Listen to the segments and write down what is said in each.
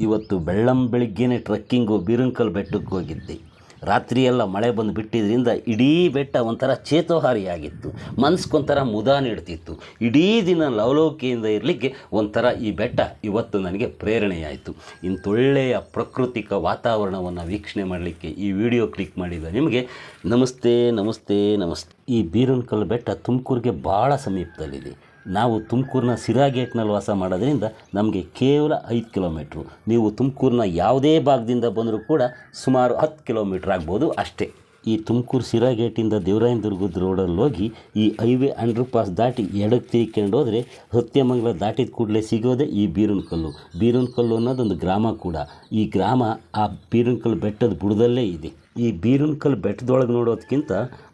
ಇವತ್ತು ಬೆಳ್ಳಂ ಬೆಳಿಗ್ಗೆನೆ ಟ್ರೆಕ್ಕಿಂಗು ಬೀರಂಕಲ್ ಬೆಟ್ಟಕ್ಕೆ ಹೋಗಿದ್ದೆ. ರಾತ್ರಿಯೆಲ್ಲ ಮಳೆ ಬಂದು ಬಿಟ್ಟಿದ್ದರಿಂದ ಇಡೀ ಬೆಟ್ಟ ಒಂಥರ ಚೇತೋಹಾರಿಯಾಗಿತ್ತು. ಮನ್ಸ್ಗೊಂಥರ ಮುದ ನೀಡ್ತಿತ್ತು. ಇಡೀ ದಿನ ಲವಲೋಕಿಯಿಂದ ಇರಲಿಕ್ಕೆ ಒಂಥರ ಈ ಬೆಟ್ಟ ಇವತ್ತು ನನಗೆ ಪ್ರೇರಣೆಯಾಯಿತು. ಇಂಥೊಳ್ಳೆಯ ಪ್ರಾಕೃತಿಕ ವಾತಾವರಣವನ್ನು ವೀಕ್ಷಣೆ ಮಾಡಲಿಕ್ಕೆ ಈ ವಿಡಿಯೋ ಕ್ಲಿಕ್ ಮಾಡಿದ ನಿಮಗೆ ನಮಸ್ತೆ ನಮಸ್ತೆ ನಮಸ್ತೆ. ಈ ಬೀರನ್ಕಲ್ ಬೆಟ್ಟ ತುಮಕೂರಿಗೆ ಭಾಳ ಸಮೀಪದಲ್ಲಿದೆ. ನಾವು ತುಮಕೂರಿನ ಸಿರಾ ಗೇಟ್ನಲ್ಲಿ ವಾಸ ಮಾಡೋದ್ರಿಂದ ನಮಗೆ ಕೇವಲ ಐದು ಕಿಲೋಮೀಟ್ರು. ನೀವು ತುಮಕೂರಿನ ಯಾವುದೇ ಭಾಗದಿಂದ ಬಂದರೂ ಕೂಡ ಸುಮಾರು ಹತ್ತು ಕಿಲೋಮೀಟ್ರ್ ಆಗ್ಬೋದು ಅಷ್ಟೇ. ಈ ತುಮಕೂರು ಸಿರಾ ಗೇಟಿಂದ ದೇವರಾಯನ ದುರ್ಗದ ರೋಡಲ್ಲಿ ಹೋಗಿ ಈ ಹೈವೇ ಅಂಡರ್ ಪಾಸ್ ದಾಟಿ ಎಡಕ್ಕೆ ತಿರ್ಕೊಂಡು ಹೋದರೆ ಸತ್ಯಮಂಗಲ ದಾಟಿದ ಕೂಡಲೇ ಸಿಗೋದೇ ಈ ಬೀರನ್ಕಲ್ಲು ಬೀರನ್ಕಲ್ಲು ಅನ್ನೋದೊಂದು ಗ್ರಾಮ ಕೂಡ. ಈ ಗ್ರಾಮ ಆ ಬೀರನ್ಕಲ್ಲು ಬೆಟ್ಟದ ಬುಡದಲ್ಲೇ ಇದೆ. ಈ ಬೀರನ್ಕಲ್ ಬೆಟ್ಟದೊಳಗೆ ನೋಡೋದಕ್ಕಿಂತ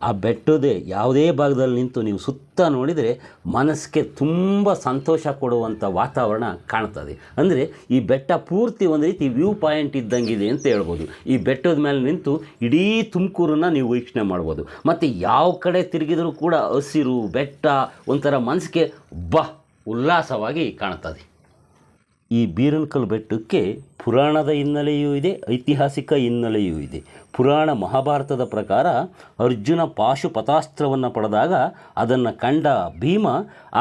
ಆ ಬೆಟ್ಟದೇ ಯಾವುದೇ ಭಾಗದಲ್ಲಿ ನಿಂತು ನೀವು ಸುತ್ತ ನೋಡಿದರೆ ಮನಸ್ಸಿಗೆ ತುಂಬ ಸಂತೋಷ ಕೊಡುವಂಥ ವಾತಾವರಣ ಕಾಣ್ತದೆ. ಅಂದರೆ ಈ ಬೆಟ್ಟ ಪೂರ್ತಿ ಒಂದು ರೀತಿ ವ್ಯೂ ಪಾಯಿಂಟ್ ಇದ್ದಂಗಿದೆ ಅಂತ ಹೇಳ್ಬೋದು. ಈ ಬೆಟ್ಟದ ಮೇಲೆ ನಿಂತು ಇಡೀ ತುಮಕೂರನ್ನು ನೀವು ವೀಕ್ಷಣೆ ಮಾಡ್ಬೋದು. ಮತ್ತು ಯಾವ ಕಡೆ ತಿರುಗಿದರೂ ಕೂಡ ಹಸಿರು, ಬೆಟ್ಟ ಒಂಥರ ಮನಸ್ಸಿಗೆ ಬಾ, ಉಲ್ಲಾಸವಾಗಿ ಕಾಣ್ತದೆ. ಈ ಬೀರನ್ಕಲ್ ಬೆಟ್ಟಕ್ಕೆ ಪುರಾಣದ ಹಿನ್ನೆಲೆಯೂ ಇದೆ, ಐತಿಹಾಸಿಕ ಹಿನ್ನೆಲೆಯೂ ಇದೆ. ಪುರಾಣ ಮಹಾಭಾರತದ ಪ್ರಕಾರ ಅರ್ಜುನ ಪಾಶುಪತಾಸ್ತ್ರವನ್ನು ಪಡೆದಾಗ ಅದನ್ನು ಕಂಡ ಭೀಮ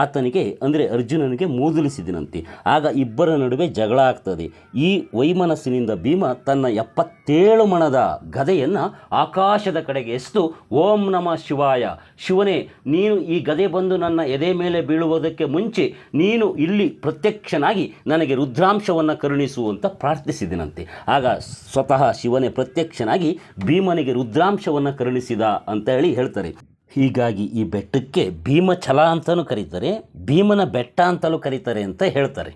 ಆತನಿಗೆ, ಅಂದರೆ ಅರ್ಜುನನಿಗೆ ಮೂದಲಿಸಿದನಂತೆ. ಆಗ ಇಬ್ಬರ ನಡುವೆ ಜಗಳ ಆಗ್ತದೆ. ಈ ವೈಮನಸ್ಸಿನಿಂದ ಭೀಮ ತನ್ನ ಎಪ್ಪತ್ತೇಳು ಮಣದ ಗದೆಯನ್ನು ಆಕಾಶದ ಕಡೆಗೆ ಎಸ್ತು ಓಂ ನಮ ಶಿವಾಯ, ಶಿವನೇ, ನೀನು ಈ ಗದೆ ಬಂದು ನನ್ನ ಎದೆ ಮೇಲೆ ಬೀಳುವುದಕ್ಕೆ ಮುಂಚೆ ನೀನು ಇಲ್ಲಿ ಪ್ರತ್ಯಕ್ಷನಾಗಿ ನನಗೆ ರುದ್ರಾಂಶವನ್ನು ಕರುಣಿಸು ಅಂತ ಪ್ರಾರ್ಥಿಸಿದನಂತೆ. ಆಗ ಸ್ವತಃ ಶಿವನೇ ಪ್ರತ್ಯಕ್ಷನಾಗಿ ಭೀಮನಿಗೆ ರುದ್ರಾಂಶವನ್ನು ಕರುಣಿಸಿದ ಅಂತ ಹೇಳಿ ಹೇಳ್ತಾರೆ. ಹೀಗಾಗಿ ಈ ಬೆಟ್ಟಕ್ಕೆ ಭೀಮಛಲ ಅಂತಲೂ ಕರೀತಾರೆ, ಭೀಮನ ಬೆಟ್ಟ ಅಂತಲೂ ಕರೀತಾರೆ ಅಂತ ಹೇಳ್ತಾರೆ.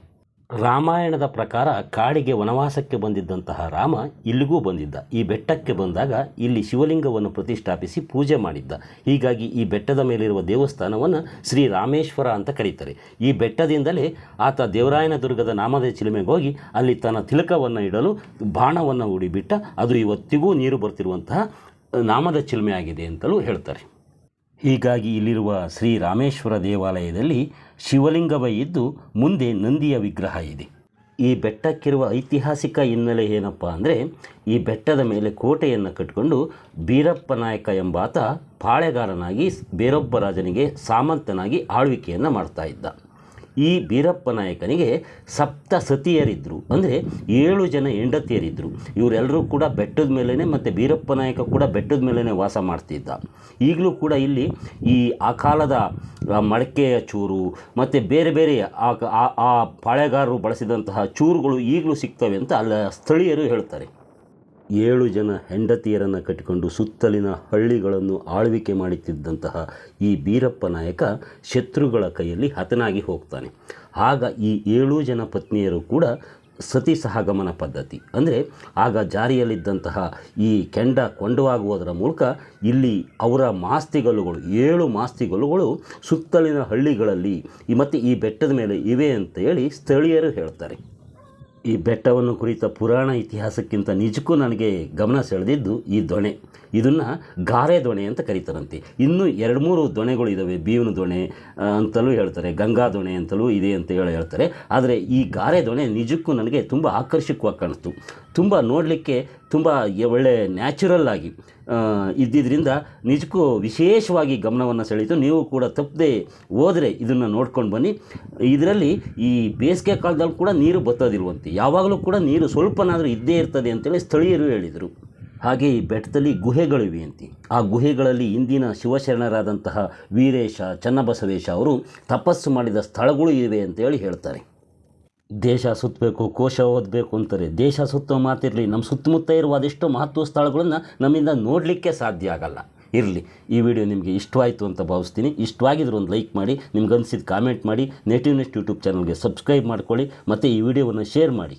ರಾಮಾಯಣದ ಪ್ರಕಾರ ಕಾಡಿಗೆ ವನವಾಸಕ್ಕೆ ಬಂದಿದ್ದಂತಹ ರಾಮ ಇಲ್ಲಿಗೂ ಬಂದಿದ್ದ. ಈ ಬೆಟ್ಟಕ್ಕೆ ಬಂದಾಗ ಇಲ್ಲಿ ಶಿವಲಿಂಗವನ್ನು ಪ್ರತಿಷ್ಠಾಪಿಸಿ ಪೂಜೆ ಮಾಡಿದ್ದ. ಹೀಗಾಗಿ ಈ ಬೆಟ್ಟದ ಮೇಲಿರುವ ದೇವಸ್ಥಾನವನ್ನು ಶ್ರೀ ರಾಮೇಶ್ವರ ಅಂತ ಕರೀತಾರೆ. ಈ ಬೆಟ್ಟದಿಂದಲೇ ಆತ ದೇವರಾಯನ ದುರ್ಗದ ನಾಮದ ಚಿಲುಮೆಗೆ ಹೋಗಿ ಅಲ್ಲಿ ತನ್ನ ತಿಲಕವನ್ನು ಇಡಲು ಬಾಣವನ್ನು ಹೂಡಿಬಿಟ್ಟ ಅದು ಇವತ್ತಿಗೂ ನೀರು ಬರ್ತಿರುವಂತಹ ನಾಮದ ಚಿಲುಮೆ ಆಗಿದೆ ಅಂತಲೂ ಹೇಳ್ತಾರೆ. ಹೀಗಾಗಿ ಇಲ್ಲಿರುವ ಶ್ರೀ ರಾಮೇಶ್ವರ ದೇವಾಲಯದಲ್ಲಿ ಶಿವಲಿಂಗವೇ ಇದ್ದು ಮುಂದೆ ನಂದಿಯ ವಿಗ್ರಹ ಇದೆ. ಈ ಬೆಟ್ಟಕ್ಕಿರುವ ಐತಿಹಾಸಿಕ ಹಿನ್ನೆಲೆ ಏನಪ್ಪ ಅಂದರೆ ಈ ಬೆಟ್ಟದ ಮೇಲೆ ಕೋಟೆಯನ್ನು ಕಟ್ಟಿಕೊಂಡು ಬೀರಪ್ಪ ನಾಯಕ ಎಂಬಾತ ಪಾಳೆಗಾರನಾಗಿ ಬೇರೊಬ್ಬ ರಾಜನಿಗೆ ಸಾಮಂತನಾಗಿ ಆಳ್ವಿಕೆಯನ್ನು ಮಾಡ್ತಾ ಈ ಬೀರಪ್ಪ ನಾಯಕನಿಗೆ ಸಪ್ತ ಸತಿಯರಿದ್ದರು ಅಂದರೆ ಏಳು ಜನ ಹೆಂಡತಿಯರಿದ್ದರು ಇವರೆಲ್ಲರೂ ಕೂಡ ಬೆಟ್ಟದ ಮೇಲೇ ಮತ್ತು ಬೀರಪ್ಪ ನಾಯಕ ಕೂಡ ಬೆಟ್ಟದ ಮೇಲೇ ವಾಸ ಮಾಡ್ತಿದ್ದ. ಈಗಲೂ ಕೂಡ ಇಲ್ಲಿ ಈ ಆ ಕಾಲದ ಮಡಕೆಯ ಚೂರು ಮತ್ತು ಬೇರೆ ಬೇರೆ ಆ- ಆ ಪಾಳೆಗಾರರು ಬಳಸಿದಂತಹ ಚೂರುಗಳು ಈಗಲೂ ಸಿಗ್ತವೆ ಅಂತ ಅಲ್ಲ ಸ್ಥಳೀಯರು ಹೇಳ್ತಾರೆ. ಏಳು ಜನ ಹೆಂಡತಿಯರನ್ನು ಕಟ್ಟಿಕೊಂಡು ಸುತ್ತಲಿನ ಹಳ್ಳಿಗಳನ್ನು ಆಳ್ವಿಕೆ ಮಾಡುತ್ತಿದ್ದಂತಹ ಈ ಬೀರಪ್ಪ ನಾಯಕ ಶತ್ರುಗಳ ಕೈಯಲ್ಲಿ ಹತನಾಗಿ ಹೋಗ್ತಾನೆ. ಆಗ ಈ ಏಳು ಜನ ಪತ್ನಿಯರು ಕೂಡ ಸತಿ ಸಹಗಮನ ಪದ್ಧತಿ. ಅಂದರೆ ಆಗ ಜಾರಿಯಲ್ಲಿದ್ದಂತಹ ಈ ಕೆಂಡ ಕೊಂಡವಾಗುವುದರ ಮೂಲಕ ಇಲ್ಲಿ ಅವರ ಮಾಸ್ತಿಗಲ್ಲುಗಳು, ಏಳು ಮಾಸ್ತಿಗಲ್ಲುಗಳು ಸುತ್ತಲಿನ ಹಳ್ಳಿಗಳಲ್ಲಿ ಮತ್ತು ಈ ಬೆಟ್ಟದ ಮೇಲೆ ಇವೆ ಅಂತ ಹೇಳಿ ಸ್ಥಳೀಯರು ಹೇಳ್ತಾರೆ. ಈ ಬೆಟ್ಟವನ್ನು ಕುರಿತ ಪುರಾಣ ಇತಿಹಾಸಕ್ಕಿಂತ ನಿಜಕ್ಕೂ ನನಗೆ ಗಮನ ಸೆಳೆದಿದ್ದು ಈ ದೊಣೆ. ಇದನ್ನು ಗಾರೆ ದೊಣೆ ಅಂತ ಕರೀತಾರಂತೆ. ಇನ್ನೂ ಎರಡು ಮೂರು ದೊಣೆಗಳು ಇದ್ದಾವೆ ಬೀವನ ದೊಣೆ ಅಂತಲೂ ಹೇಳ್ತಾರೆ. ಗಂಗಾ ದೊಣೆ ಅಂತಲೂ ಇದೆ ಅಂತ ಹೇಳಿ ಹೇಳ್ತಾರೆ. ಆದರೆ ಈ ಗಾರೆ ದೊಣೆ ನಿಜಕ್ಕೂ ನನಗೆ ತುಂಬ ಆಕರ್ಷಕವಾಗಿ ಕಾಣಿಸ್ತು. ತುಂಬ ನೋಡಲಿಕ್ಕೆ ತುಂಬ ಒಳ್ಳೆ ನ್ಯಾಚುರಲ್ ಆಗಿ ಇದ್ದಿದ್ದರಿಂದ ನಿಜಕ್ಕೂ ವಿಶೇಷವಾಗಿ ಗಮನವನ್ನು ಸೆಳೀತು ನೀವು ಕೂಡ ತಪ್ಪದೆ ಹೋದರೆ ಇದನ್ನು ನೋಡ್ಕೊಂಡು ಬನ್ನಿ. ಇದರಲ್ಲಿ ಈ ಬೇಸಿಗೆ ಕಾಲದಲ್ಲಿ ಕೂಡ ನೀರು ಬತ್ತೋದಿಲ್ವಂತೆ ಯಾವಾಗಲೂ ಕೂಡ ನೀರು ಸ್ವಲ್ಪನಾದರೂ ಇದ್ದೇ ಇರ್ತದೆ ಅಂತೇಳಿ ಸ್ಥಳೀಯರು ಹೇಳಿದರು. ಹಾಗೆ ಈ ಬೆಟ್ಟದಲ್ಲಿ ಗುಹೆಗಳಿವೆ ಅಂತ. ಆ ಗುಹೆಗಳಲ್ಲಿ ಇಂದಿನ ಶಿವಶರಣರಾದಂತಹ ವೀರೇಶ, ಚನ್ನಬಸವೇಶ ಅವರು ತಪಸ್ಸು ಮಾಡಿದ ಸ್ಥಳಗಳು ಇವೆ ಅಂತೇಳಿ ಹೇಳ್ತಾರೆ. ದೇಶ ಸುತ್ತಬೇಕು, ಕೋಶ ಓದಬೇಕು ಅಂತಾರೆ. ದೇಶ ಸುತ್ತೋ ಮಾತಿರಲಿ ನಮ್ಮ ಸುತ್ತಮುತ್ತ ಇರುವ ಅದೆಷ್ಟೋ ಮಹತ್ವ ಸ್ಥಳಗಳನ್ನು ನಮ್ಮಿಂದ ನೋಡಲಿಕ್ಕೆ ಸಾಧ್ಯ ಆಗಲ್ಲ. ಇರಲಿ, ಈ ವಿಡಿಯೋ ನಿಮಗೆ ಇಷ್ಟವಾಯಿತು ಅಂತ ಭಾವಿಸ್ತೀನಿ. ಇಷ್ಟವಾಗಿದ್ರೂ ಒಂದು ಲೈಕ್ ಮಾಡಿ, ನಿಮ್ಗೆ ಅನಿಸಿದ ಕಾಮೆಂಟ್ ಮಾಡಿ ನೆಟಿವ್ ನೆಸ್ಟ್ ಯೂಟ್ಯೂಬ್ ಚಾನಲ್ಗೆ ಸಬ್ಸ್ಕ್ರೈಬ್ ಮಾಡ್ಕೊಳ್ಳಿ, ಮತ್ತು ಈ ವಿಡಿಯೋವನ್ನು ಶೇರ್ ಮಾಡಿ.